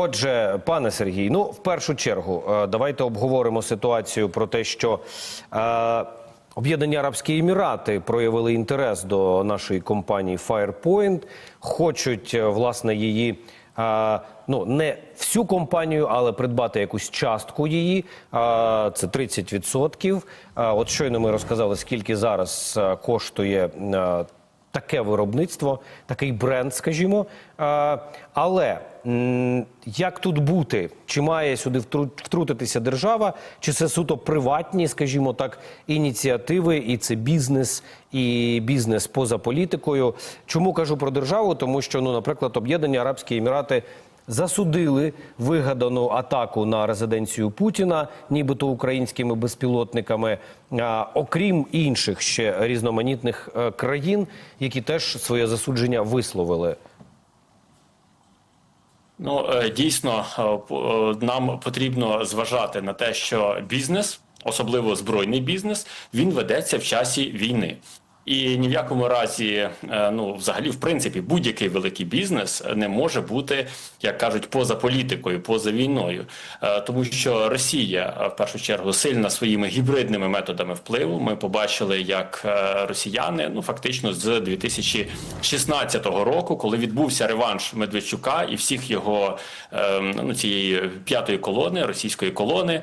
Отже, пане Сергій, ну в першу чергу, е, давайте обговоримо ситуацію про те, що е, Об'єднані Арабські Емірати проявили інтерес до нашої компанії Firepoint, хочуть е, власне її. е, Ну, не всю компанію, але придбати якусь частку її. е, Це 30%. Е, От щойно ми розказали, скільки зараз коштує таке виробництво, такий бренд, скажімо. Але як тут бути? Чи має сюди втру- втрутитися держава, чи це суто приватні, скажімо так, ініціативи, і це бізнес, і бізнес поза політикою? Чому кажу про державу? Тому що, ну, наприклад, Об'єднані Арабські Емірати. Засудили вигадану атаку на резиденцію Путіна, нібито українськими безпілотниками, окрім інших ще різноманітних е, країн, які теж своє засудження висловили. Ну е, дійсно е, нам потрібно зважати на те, що бізнес, особливо збройний бізнес, він ведеться в часі війни. І ні в якому разі, е, ну взагалі, в принципі, будь-який великий бізнес не може бути, як кажуть, поза політикою, поза війною, Е, тому що Росія е, в першу чергу сильна своїми гібридними методами впливу. Ми побачили, як росіяни, ну фактично з 2016 року, коли відбувся реванш Медведчука і всіх його ну цієї п'ятої колони, російської колони,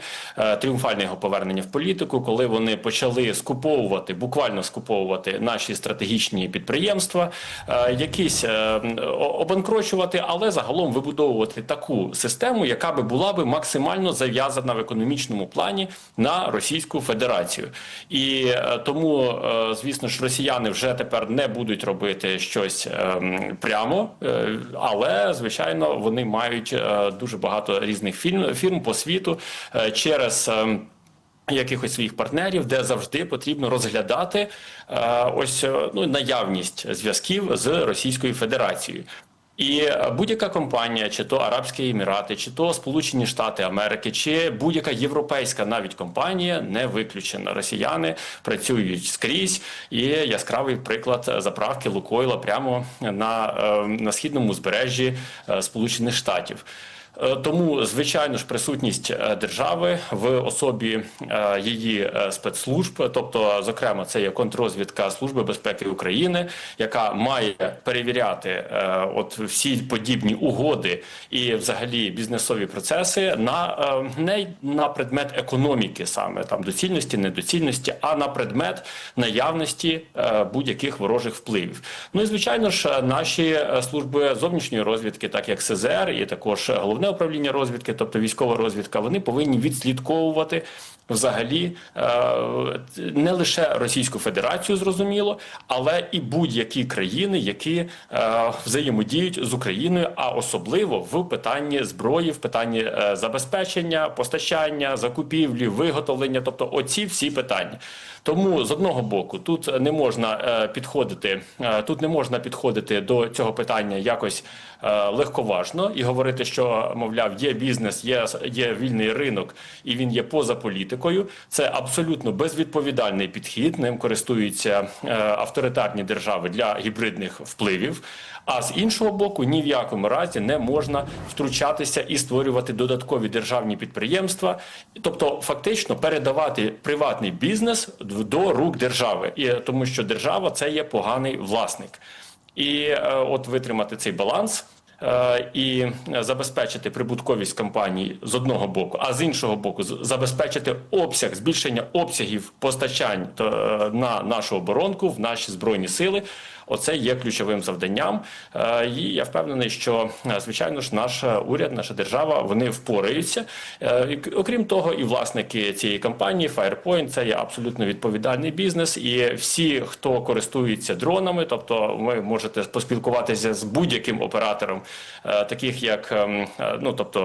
тріумфальне його повернення в політику, коли вони почали скуповувати, буквально скуповувати наші стратегічні підприємства, е, якісь е, обанкрочувати, але загалом вибудовувати таку систему, яка би була би максимально зав'язана в економічному плані на Російську Федерацію. І е, тому, звісно ж, росіяни вже тепер не будуть робити щось ем, прямо, але звичайно вони мають дуже багато різних фірм, фірм по світу через. Якихось своїх партнерів, де завжди потрібно розглядати е, ось е, ну наявність зв'язків з Російською Федерацією. І будь-яка компанія, чи то Арабські Емірати, чи то Сполучені Штати Америки, чи будь-яка європейська навіть компанія не виключена. Росіяни працюють скрізь. І яскравий приклад заправки Лукойла прямо на, е, на східному узбережжі е, Сполучених Штатів. Е, Тому, звичайно ж, присутність е, держави в особі е, її спецслужб, тобто, зокрема, це є контррозвідка Служби безпеки України, яка має перевіряти от всі подібні угоди і, взагалі, бізнесові процеси на не на предмет економіки, саме там доцільності, недоцільності, а на предмет наявності будь-яких ворожих впливів. Ну і звичайно ж, наші служби зовнішньої розвідки, так як СЗР, і також головне управління розвідки, тобто військова розвідка, вони повинні відслідковувати взагалі е, не лише Російську Федерацію, зрозуміло, але і будь-які країни, які е, взаємодіють з Україною, а особливо в питанні зброї, в питанні е, забезпечення, постачання, закупівлі, виготовлення, тобто оці всі питання. Тому з одного боку тут не можна підходити, тут не можна підходити до цього питання якось легковажно і говорити, що мовляв, є бізнес, є, є вільний ринок, і він є поза політикою. Це абсолютно безвідповідальний підхід. Ним користуються е, авторитарні держави для гібридних впливів. А з іншого боку, ні в якому разі не можна втручатися і створювати додаткові державні підприємства, тобто фактично передавати приватний бізнес до рук держави, і тому що держава це є поганий власник. І е, от витримати цей баланс. Е, І забезпечити прибутковість компанії з одного боку, а з іншого боку, забезпечити обсяг збільшення обсягів постачань е, на нашу оборонку в наші збройні сили. Оце є ключовим завданням. Е, І я впевнений, що е, звичайно ж наш уряд, наша держава, вони впораються. Е, Окрім того, і власники цієї компанії Firepoint – це є абсолютно відповідальний бізнес. І всі, хто користується дронами, тобто ви можете поспілкуватися з будь-яким оператором, таких як ем, ну тобто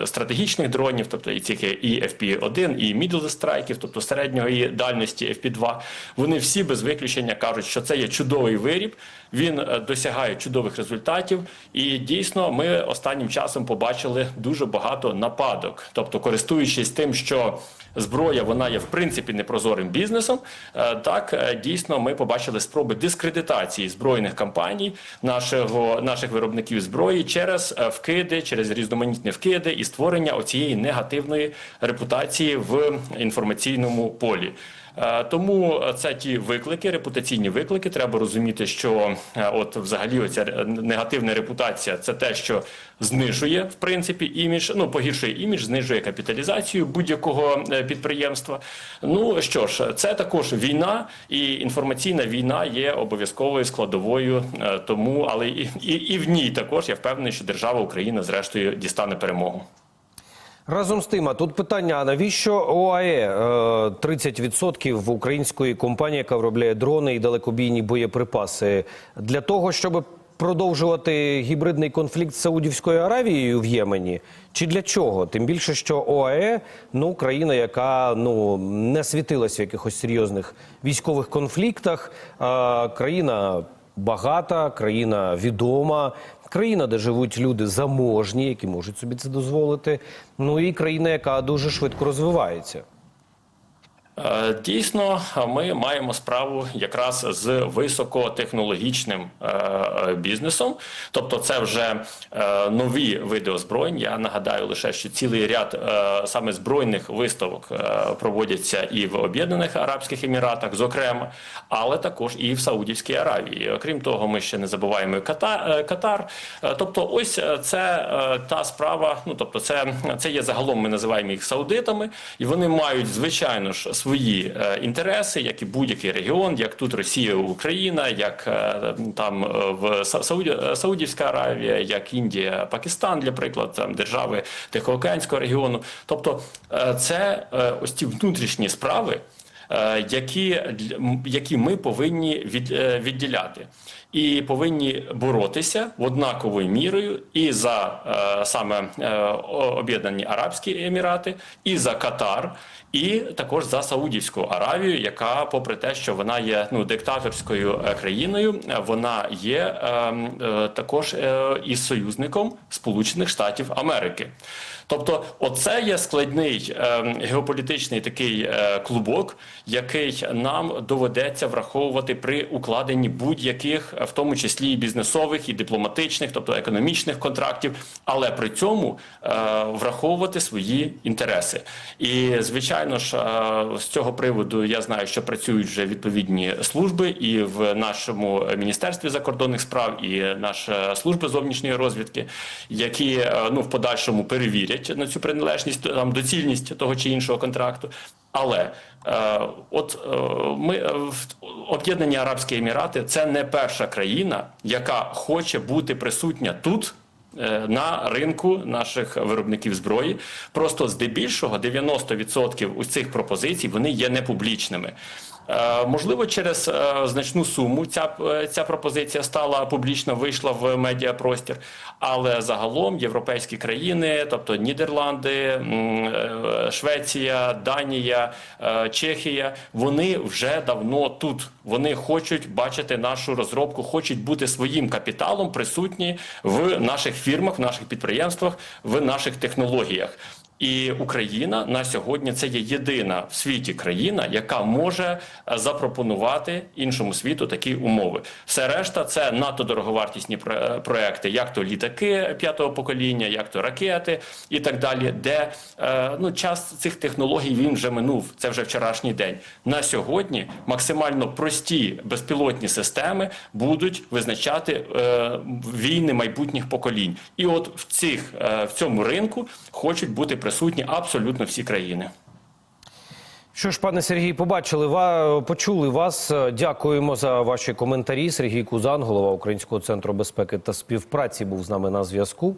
е, стратегічних дронів, тобто і є і FP-1, і middle страйків, тобто середньої дальності FP-2, вони всі без виключення кажуть, що це є чудовий виріб. Він е, досягає чудових результатів, і дійсно ми останнім часом побачили дуже багато нападок. Тобто, користуючись тим, що зброя вона є в принципі непрозорим бізнесом. е, Так е, дійсно ми побачили спроби дискредитації збройних компаній нашого наших виробників зброї через вкиди, через різноманітні вкиди і створення оцієї негативної репутації в інформаційному полі. Е, Тому це ті виклики, репутаційні виклики. Треба розуміти, що е, от взагалі оця негативна репутація це те, що знижує в принципі імідж, ну погіршує імідж, знижує капіталізацію будь-якого е, підприємства. Ну що ж, це також війна, і інформаційна війна є обов'язковою складовою. е, Тому, але і, і, і в ній також я впевнений, що держава Україна зрештою дістане перемогу. Разом з тим, а тут питання: навіщо ОАЕ е, 30% української компанії, яка виробляє дрони і далекобійні боєприпаси, для того, щоб продовжувати гібридний конфлікт з Саудівською Аравією в Ємені? Чи для чого? Тим більше, що ОАЕ ну країна, яка ну не світилась в якихось серйозних військових конфліктах, а країна багата, країна відома. Країна, де живуть люди заможні, які можуть собі це дозволити. Ну і країна, яка дуже швидко розвивається. Е, Дійсно, ми маємо справу якраз з високотехнологічним е, бізнесом. Тобто, це вже е, нові види озброєнь. Я нагадаю лише, що цілий ряд саме збройних виставок проводяться і в Об'єднаних Арабських Еміратах, зокрема, але також і в Саудівській Аравії. Окрім того, ми ще не забуваємо Катар. Е, Тобто, ось це та справа. Ну тобто, це, це є загалом. Ми називаємо їх саудитами, і вони мають звичайно ж свої е, інтереси, як і будь-який регіон, як тут Росія, Україна, як е, там е, в Сауді- Саудівська Аравія, як Індія, Пакистан, для прикладу, там держави Тихоокеанського регіону. Тобто, це ось ці внутрішні справи. Які, які ми повинні від, відділяти, і повинні боротися однаковою мірою і за е, саме е, Об'єднані Арабські Емірати, і за Катар, і також за Саудівську Аравію, яка, попри те, що вона є ну диктаторською е, країною, вона є також е, із союзником Сполучених Штатів Америки. Тобто, оце є складний е, геополітичний такий е, клубок, який нам доведеться враховувати при укладенні будь-яких, в тому числі і бізнесових, і дипломатичних, тобто економічних контрактів, але при цьому е, враховувати свої інтереси. І звичайно ж, е, з цього приводу я знаю, що працюють вже відповідні служби і в нашому міністерстві закордонних справ, і наша служба зовнішньої розвідки, які е, ну в подальшому перевірять на цю приналежність там доцільність того чи іншого контракту. Але е, от е, ми е, об'єднані Арабські Емірати це не перша країна, яка хоче бути присутня тут. е, На ринку наших виробників зброї просто здебільшого 90% у цих пропозицій вони є непублічними. Е, Можливо, через е, значну суму ця, е, ця пропозиція стала публічно, вийшла в медіапростір, але загалом європейські країни, тобто Нідерланди, Швеція, Данія, Чехія, вони вже давно тут. Вони хочуть бачити нашу розробку, хочуть бути своїм капіталом присутні в наших фірмах, в наших підприємствах, в наших технологіях. І Україна на сьогодні це є єдина в світі країна, яка може е, запропонувати іншому світу такі умови. Все решта це надто дороговартісні е, проекти, як то літаки п'ятого покоління, як то ракети і так далі, де е, ну час цих технологій він вже минув. Це вже вчорашній день. На сьогодні максимально прості безпілотні системи будуть визначати війни майбутніх поколінь. І от в цих в цьому ринку хочуть бути присутні абсолютно всі країни. Що ж, пане Сергій, побачили ва почули вас. Дякуємо за ваші коментарі. Сергій Кузан, голова Українського центру безпеки та співпраці, був з нами на зв'язку.